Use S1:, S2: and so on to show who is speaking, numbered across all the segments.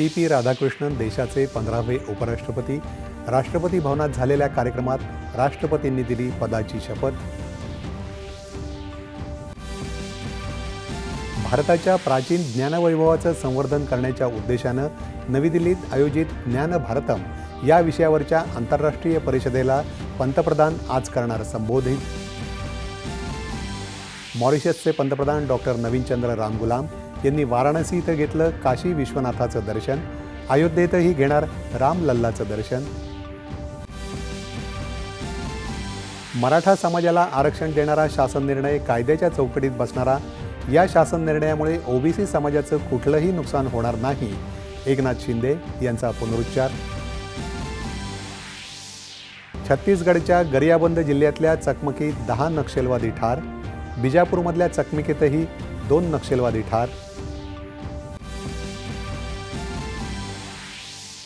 S1: C P Radhakrishnan देशाचे पंधरावे उपराष्ट्रपती. राष्ट्रपती भवनात झालेल्या कार्यक्रमात राष्ट्रपतींनी दिली पदाची शपथ. भारताच्या प्राचीन ज्ञानवैभवाचं संवर्धन करण्याच्या उद्देशानं नवी दिल्लीत आयोजित ज्ञान भारतम या विषयावरच्या आंतरराष्ट्रीय परिषदेला पंतप्रधान आज करणार संबोधित. मॉरिशसचे पंतप्रधान डॉक्टर नवीनचंद्र रामगुलाम यांनी वाराणसी इथं घेतलं काशी विश्वनाथाचं दर्शन. अयोध्येतही घेणार रामलल्लाचं दर्शन. मराठा समाजाला आरक्षण देणारा शासन निर्णय कायद्याच्या चौकटीत बसणारा. या शासन निर्णयामुळे ओबीसी समाजाचं कुठलंही नुकसान होणार नाही. एकनाथ शिंदे यांचा पुनरुच्चार. छत्तीसगडच्या गरियाबंद जिल्ह्यातल्या चकमकीत दहा नक्षलवादी ठार. बिजापूरमधल्या चकमकीतही दोन नक्षलवादी ठार.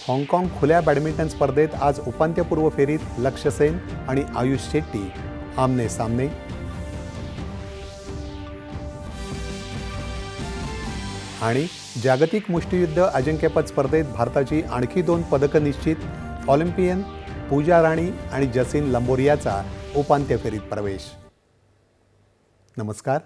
S1: हाँगकाँग खुल्या बॅडमिंटन स्पर्धेत आज उपांत्यपूर्व फेरीत लक्ष्य सेन आणि आयुष शेट्टी आमने सामने. आणि जागतिक मुष्टियुद्ध अजिंक्यपद स्पर्धेत भारताची आणखी दोन पदकं निश्चित ऑलिम्पियन पूजा राणी आणि जसीन लंबोरियाचा उपांत्य फेरीत प्रवेश. नमस्कार.